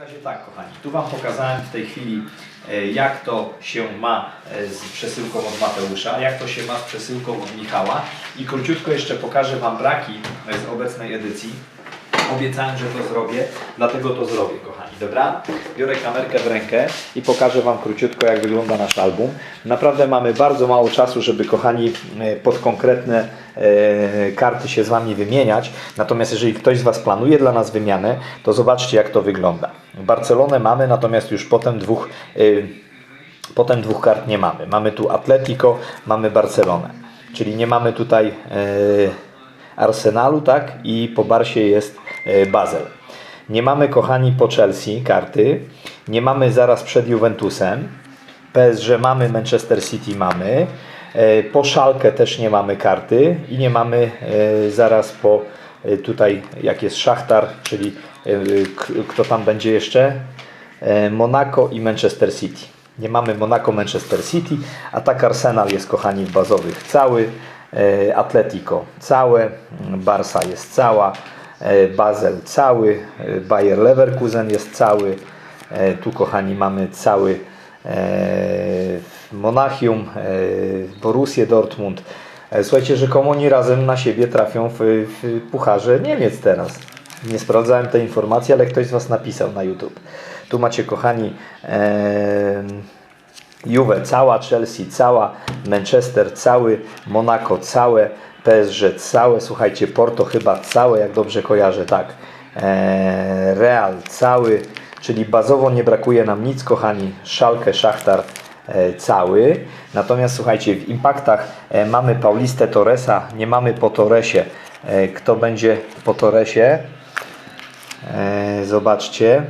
Razie tak, kochani, tu Wam pokazałem w tej chwili, e, jak to się ma e, z przesyłką od Mateusza, jak to się ma z przesyłką od Michała i króciutko jeszcze pokażę Wam braki z obecnej edycji. Obiecałem, że to zrobię, dlatego to zrobię, kochani. Dobra? Biorę kamerkę w rękę i pokażę Wam króciutko, jak wygląda nasz album. Naprawdę mamy bardzo mało czasu, żeby, kochani, e, pod konkretne e, karty się z Wami wymieniać. Natomiast jeżeli ktoś z Was planuje dla nas wymianę, to zobaczcie, jak to wygląda. Barcelonę mamy, natomiast już potem dwóch... e, Potem dwóch kart nie mamy. Mamy tu Atletico, mamy Barcelonę. Czyli nie mamy tutaj Arsenalu, tak? I po Barsie jest Basel. Nie mamy, kochani, po Chelsea karty. Nie mamy zaraz przed Juventusem. PSG mamy, Manchester City mamy. E, po Szalkę też nie mamy karty. I nie mamy e, zaraz po e, tutaj, jak jest Szachtar, czyli kto tam będzie jeszcze? Monaco i Manchester City. Nie mamy Monaco, Manchester City, a tak Arsenal jest kochani w bazowych cały, Atletico całe, Barca jest cała, Basel cały, e, Bayer Leverkusen jest cały, e, tu kochani mamy cały e, Monachium, e, Borussię Dortmund. E, Słuchajcie, rzekomo oni razem na siebie trafią w, w Pucharze Niemiec teraz. Nie sprawdzałem tej informacji, ale ktoś z Was napisał na YouTube. Tu macie, kochani, em, Juve cała, Chelsea cała, Manchester cały, Monaco całe, PSG całe, słuchajcie, Porto chyba całe, jak dobrze kojarzę, tak. E, Real cały, czyli bazowo nie brakuje nam nic, kochani. Szalkę, Szachtar e, cały. Natomiast słuchajcie, w impaktach e, mamy Paulistę Torresa, nie mamy po Torresie. Kto będzie po Torresie? Zobaczcie.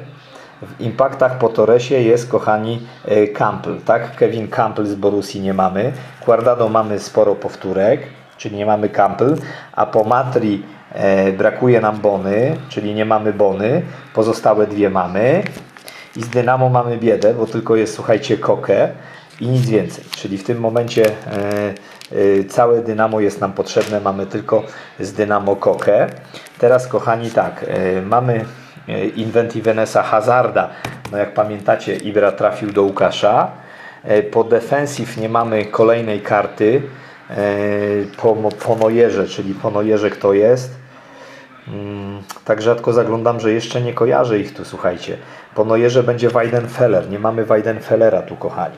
W impaktach po Torresie jest, kochani, Campbell, tak? Kevin Campbell z Borussii nie mamy. Guardado mamy sporo powtórek, czyli nie mamy Campbell, a po Matri e, brakuje nam Bony, czyli nie mamy Bony. Pozostałe dwie mamy. I z Dynamo mamy biedę, bo tylko jest, słuchajcie, Kokę i nic więcej. Czyli w tym momencie e, e, całe Dynamo jest nam potrzebne, mamy tylko z Dynamo Kokę. Teraz, kochani, tak, e, mamy e, Inventi Venesa Hazarda. No jak pamiętacie, Ibra trafił do Łukasza. E, Po defensive nie mamy kolejnej karty. E, Po, po Nojerze, czyli po Nojerze kto jest? Mm, tak rzadko zaglądam, że jeszcze nie kojarzę ich tu, słuchajcie. Po Nojerze będzie Weidenfeller. Nie mamy Weidenfellera tu, kochani.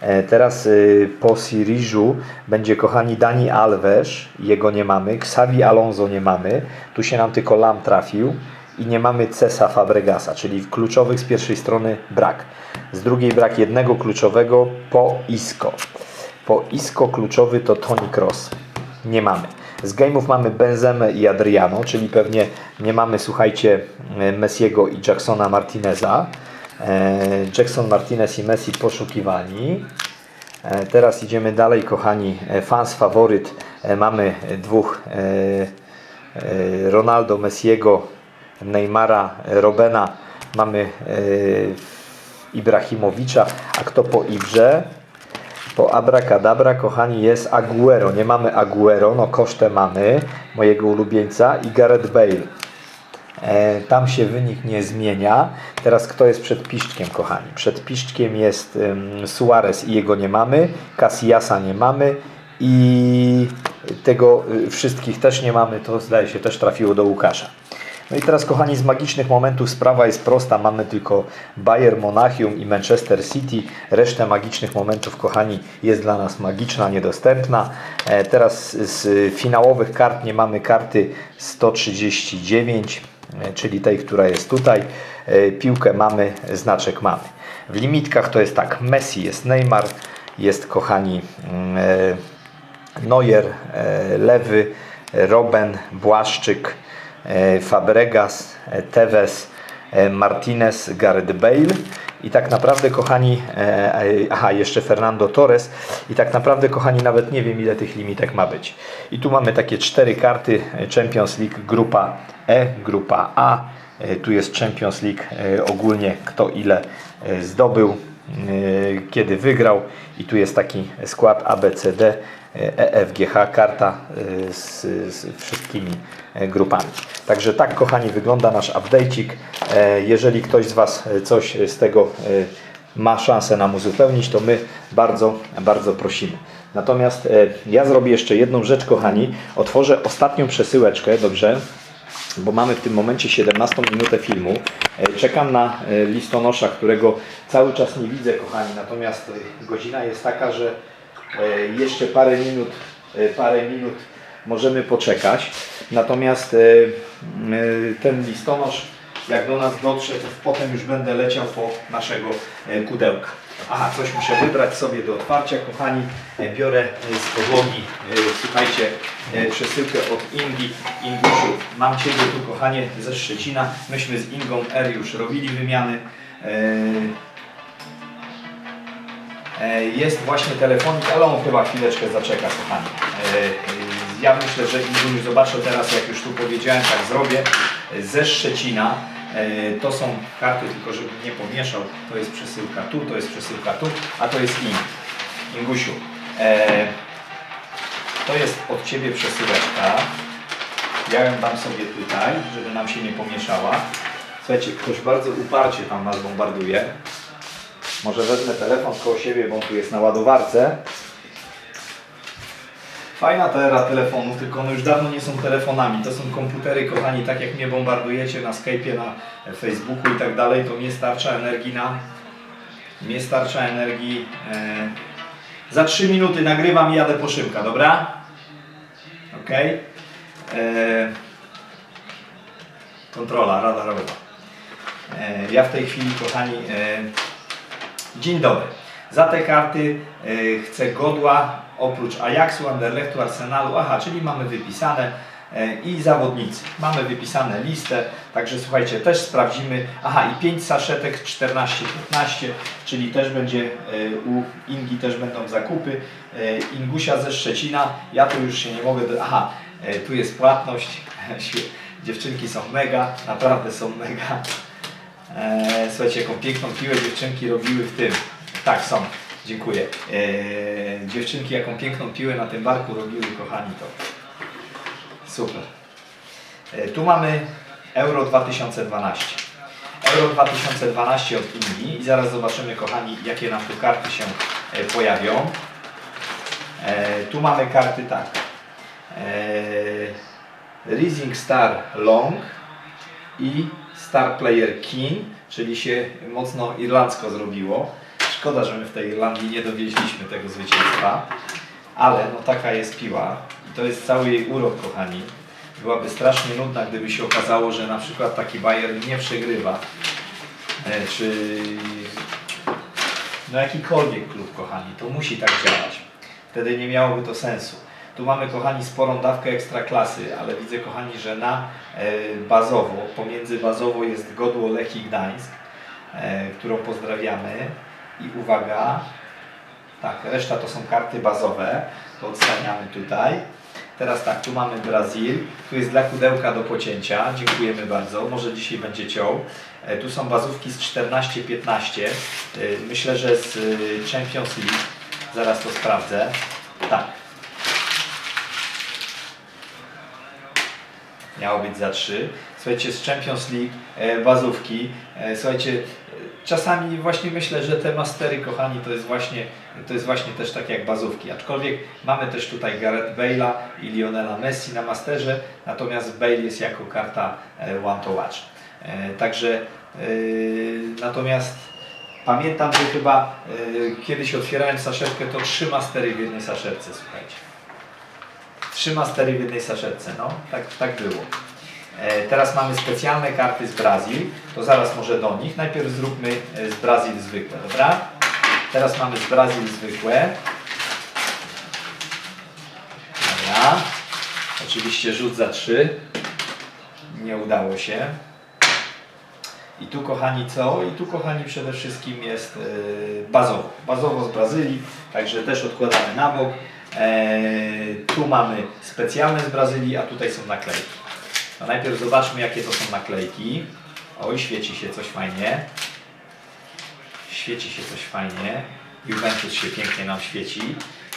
E, Teraz y, po Siriżu będzie, kochani, Dani Alves. Jego nie mamy. Xavi Alonso nie mamy. Tu się nam tylko Lam trafił. I nie mamy Cesa Fabregasa, czyli kluczowych z pierwszej strony brak. Z drugiej brak jednego kluczowego po Isco. Po Isco kluczowy to Toni Kroos. Nie mamy. Z game'ów mamy Benzemę i Adriano, czyli pewnie nie mamy, słuchajcie, Messiego i Jacksona Martineza. E, Jackson Martinez i Messi poszukiwani. E, Teraz idziemy dalej, kochani. E, Fans faworyt. Mamy dwóch Ronaldo, Messiego, Neymara, Robena. Mamy Ibrahimowicza. A kto po Ibrze? Po Abracadabra, kochani, jest Aguero. Nie mamy Aguero, no kosztę mamy, mojego ulubieńca i Gareth Bale. E, tam się wynik nie zmienia. Teraz kto jest przed piszczkiem, kochani? Przed piszczkiem jest ym, Suarez i jego nie mamy, Casillasa nie mamy i tego y, wszystkich też nie mamy. To zdaje się też trafiło do Łukasza. No i teraz, kochani, z magicznych momentów sprawa jest prosta. Mamy tylko Bayern Monachium i Manchester City. Reszta magicznych momentów, kochani, jest dla nas magiczna, niedostępna. E, teraz z finałowych kart nie mamy karty 139, e, czyli tej, która jest tutaj. E, Piłkę mamy, znaczek mamy. W limitkach to jest tak, Messi jest Neymar, jest, kochani, mm, Neuer, Lewy, Robben, Błaszczyk, Fabregas, e, Tevez, e, Martinez, Gareth Bale. I tak naprawdę kochani, e, e, aha jeszcze Fernando Torres. I tak naprawdę kochani nawet nie wiem ile tych limitek ma być. I tu mamy takie cztery karty. E, Champions League grupa E, grupa A, e, tu jest Champions League e, ogólnie kto ile e, zdobył, e, kiedy wygrał. I tu jest taki skład ABCD e, EFGH, karta e, z, z wszystkimi e, grupami. Także tak, kochani, wygląda nasz update'ik. E, Jeżeli ktoś z Was e, coś z tego e, ma szansę nam uzupełnić, to my bardzo, bardzo prosimy. Natomiast e, ja zrobię jeszcze jedną rzecz, kochani. Otworzę ostatnią przesyłeczkę, dobrze? Bo mamy w tym momencie 17 minutę filmu. E, Czekam na e, listonosza, którego cały czas nie widzę, kochani. Natomiast e, godzina jest taka, że e, jeszcze parę minut, e, parę minut możemy poczekać. Natomiast e, e, ten listonosz, jak do nas dotrze, to potem już będę leciał po naszego e, kudełka. Aha, coś muszę wybrać sobie do otwarcia, kochani. E, Biorę e, z podłogi, e, słuchajcie, e, przesyłkę od Ingi. Ingusiu, mam Ciebie tu, kochanie, ze Szczecina. Myśmy z Ingą R już robili wymiany. E, Jest właśnie telefonik, ale on chyba chwileczkę zaczeka, kochani. E, Ja myślę, że Inguniu zobaczę teraz, jak już tu powiedziałem, tak zrobię. Ze Szczecina. E, To są karty, tylko żebym nie pomieszał. To jest przesyłka tu, to jest przesyłka tu, a to jest Ing. Ingusiu. To jest od Ciebie przesyłeczka. Ja ją dam sobie tutaj, żeby nam się nie pomieszała. Słuchajcie, ktoś bardzo uparcie tam nas bombarduje. Może wezmę telefon koło siebie, bo on tu jest na ładowarce. Fajna ta era telefonów, tylko one już dawno nie są telefonami. To są komputery, kochani, tak jak mnie bombardujecie na Skype'ie, na Facebooku i tak dalej, to mnie starcza energii na... Mnie starcza energii... E... Za 3 minuty nagrywam i jadę po szybka, dobra? Ok? E... Kontrola radarowa. E... Ja w tej chwili, kochani... E... Dzień dobry. Za te karty e, chcę godła oprócz Ajaxu, Anderlechtu, Arsenalu, aha, czyli mamy wypisane e, i zawodnicy. Mamy wypisane listę, także słuchajcie, też sprawdzimy. Aha, i 5 saszetek 14-15, czyli też będzie e, u Ingi też będą zakupy. Ingusia ze Szczecina, ja tu już się nie mogę. Do... Aha, tu jest płatność. Dziewczynki są mega, naprawdę są mega. Eee, słuchajcie, jaką piękną piłę dziewczynki robiły w tym. Tak, są. Dziękuję. Eee, dziewczynki, jaką piękną piłę na tym barku robiły, kochani, to super. Eee, tu mamy Euro 2012. Euro 2012 od Indii i zaraz zobaczymy, kochani, jakie nam tu karty się e, pojawią. Eee, tu mamy karty tak. Eee, Rising Star Long i Star Player King, czyli się mocno irlandzko zrobiło. Szkoda, że my w tej Irlandii nie dowieźliśmy tego zwycięstwa, ale no taka jest piła i to jest cały jej urok, kochani. Byłaby strasznie nudna, gdyby się okazało, że na przykład taki Bayern nie przegrywa, e, czy no jakikolwiek klub, kochani, to musi tak działać. Wtedy nie miałoby to sensu. Tu mamy, kochani, sporą dawkę ekstraklasy, ale widzę, kochani, że na e, bazowo, pomiędzy bazowo jest Godło Lechii Gdańsk, e, którą pozdrawiamy. I uwaga, tak, reszta to są karty bazowe, to odstaniamy tutaj. Teraz tak, tu mamy Brazil, tu jest dla kudełka do pocięcia, dziękujemy bardzo, może dzisiaj będzie ciął. E, Tu są bazówki z 14-15, E, myślę, że z Champions League, zaraz to sprawdzę. Tak, miało być za 3. Słuchajcie, z Champions League, e, bazówki. E, słuchajcie, czasami właśnie myślę, że te mastery, kochani, to jest właśnie, to jest właśnie też tak jak bazówki. Aczkolwiek mamy też tutaj Gareth Bale'a i Lionela Messi na masterze, natomiast Bale jest jako karta e, One to Watch. Także natomiast pamiętam, że chyba kiedyś otwierałem saszetkę, to trzy mastery w jednej saszetce, słuchajcie. Trzy mastery w jednej saszetce, no, tak, tak było. E, teraz mamy specjalne karty z Brazil, to zaraz może do nich. Najpierw zróbmy e, z Brazil zwykłe, dobra? Teraz mamy z Brazil zwykłe. Dobra. Oczywiście rzut za trzy. Nie udało się. I tu kochani co? I tu kochani przede wszystkim jest e, bazowo. Bazowo z Brazylii, także też odkładamy na bok. E, tu mamy specjalne z Brazylii, a tutaj są naklejki. No najpierw zobaczmy jakie to są naklejki. Oj, świeci się coś fajnie. Świeci się coś fajnie. Juventus się pięknie nam świeci.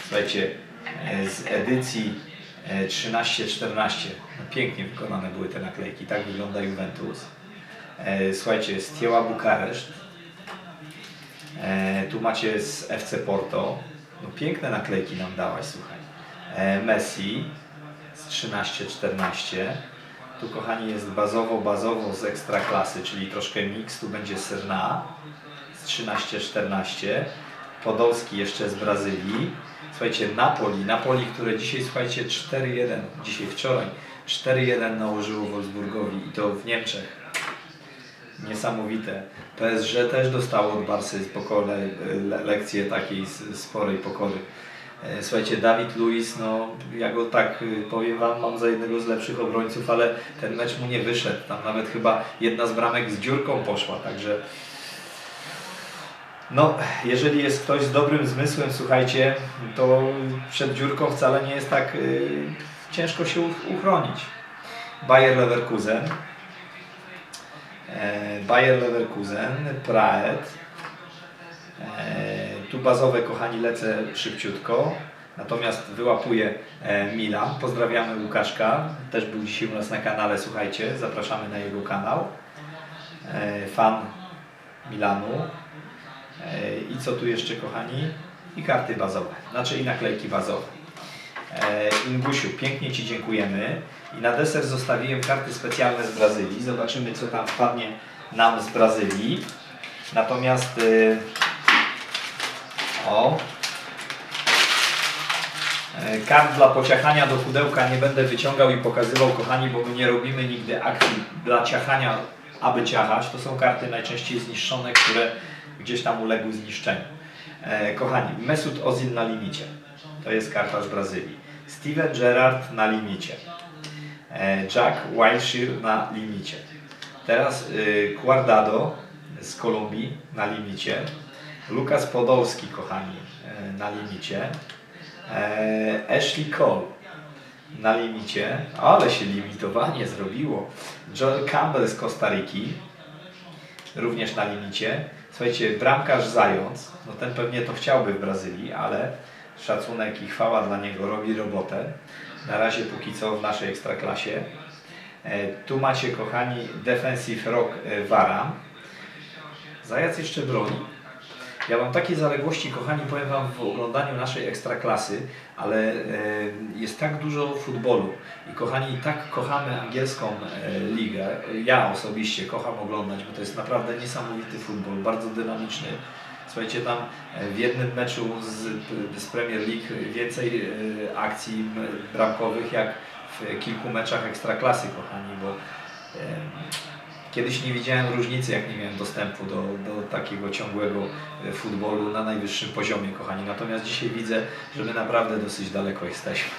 Słuchajcie, e, z edycji e, 13-14. No, pięknie wykonane były te naklejki, tak wygląda Juventus. E, Słuchajcie, z Tieła Bukareszt. E, Tu macie z FC Porto. No, piękne naklejki nam dałaś, słuchaj. E, Messi z 13-14. Tu kochani jest bazowo, bazowo z ekstraklasy, czyli troszkę mix. Tu będzie Serna z 13-14. Podolski jeszcze z Brazylii. Słuchajcie, Napoli, Napoli, które dzisiaj, słuchajcie, 4-1, dzisiaj, wczoraj 4-1 nałożyło Wolfsburgowi i to w Niemczech. Niesamowite. PSG też dostało od Barsy pokole, le, lekcję takiej sporej pokory. E, Słuchajcie, Dawid Luiz, no ja go tak y, powiem Wam, mam za jednego z lepszych obrońców, ale ten mecz mu nie wyszedł. Tam nawet chyba jedna z bramek z dziurką poszła, także no, jeżeli jest ktoś z dobrym zmysłem, słuchajcie, to przed dziurką wcale nie jest tak y, ciężko się uchronić. Bayer Leverkusen, e, Bayer Leverkusen, Praet, e, tu bazowe, kochani, lecę szybciutko, natomiast wyłapuję e, Milan. Pozdrawiamy Łukaszka, też był dzisiaj u nas na kanale, słuchajcie, zapraszamy na jego kanał. E, fan Milanu. E, I co tu jeszcze, kochani? I karty bazowe, znaczy i naklejki bazowe. E, Ingusiu, pięknie Ci dziękujemy. I na deser zostawiłem karty specjalne z Brazylii. Zobaczymy, co tam wpadnie nam z Brazylii. Natomiast y, o e, kart dla pociachania do pudełka nie będę wyciągał i pokazywał, kochani, bo my nie robimy nigdy akcji dla ciachania, aby ciachać. To są karty najczęściej zniszczone, które gdzieś tam uległy zniszczeniu. E, kochani, Mesut Ozil na limicie. To jest karta z Brazylii. Steven Gerrard na limicie. E, Jack Wilshere na limicie. Teraz y, Guardado z Kolumbii na limicie. Lukas Podolski, kochani, e, na limicie. E, Ashley Cole na limicie. Ale się limitowanie zrobiło. Joel Campbell z Kostaryki również na limicie. Słuchajcie, bramkarz Zając, no ten pewnie to chciałby w Brazylii, ale szacunek i chwała dla niego robi robotę. Na razie póki co w naszej ekstraklasie. E, Tu macie, kochani, Defensive Rock e, Varam. Zajac jeszcze broni. Ja mam takie zaległości, kochani, powiem Wam, w oglądaniu naszej ekstraklasy, ale e, jest tak dużo futbolu i kochani, tak kochamy angielską ligę. Ja osobiście kocham oglądać, bo to jest naprawdę niesamowity futbol, bardzo dynamiczny. Słuchajcie, tam e, w jednym meczu z, z Premier League więcej e, akcji bramkowych jak w kilku meczach ekstraklasy, kochani, bo e, Kiedyś nie widziałem różnicy, jak nie miałem dostępu do, do takiego ciągłego e, futbolu na najwyższym poziomie, kochani. Natomiast dzisiaj widzę, że my naprawdę dosyć daleko jesteśmy.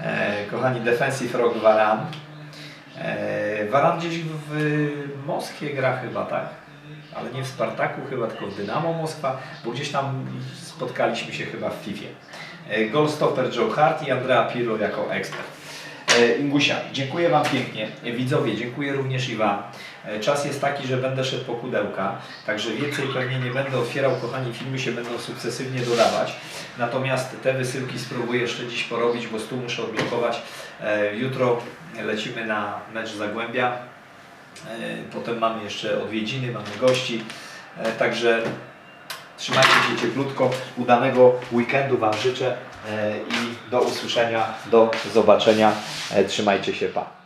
E, kochani, Defensive Rock Varan. E, Varan gdzieś w Moskwie gra chyba, tak? Ale nie w Spartaku chyba, tylko w Dynamo Moskwa, bo gdzieś tam spotkaliśmy się chyba w FIFA. E, Goalstopper Joe Hart i Andrea Pirlo jako ekspert. E, Ingusia, dziękuję Wam pięknie. E, Widzowie, dziękuję również i Wam. Czas jest taki, że będę szedł po pudełka, także więcej pewnie nie będę otwierał, kochani, filmy się będą sukcesywnie dodawać. Natomiast te wysyłki spróbuję jeszcze dziś porobić, bo stół muszę odblokować. Jutro lecimy na mecz Zagłębia. E, Potem mamy jeszcze odwiedziny, mamy gości. E, Także Trzymajcie się cieplutko, udanego weekendu Wam życzę e, i do usłyszenia, do zobaczenia. Trzymajcie się, pa.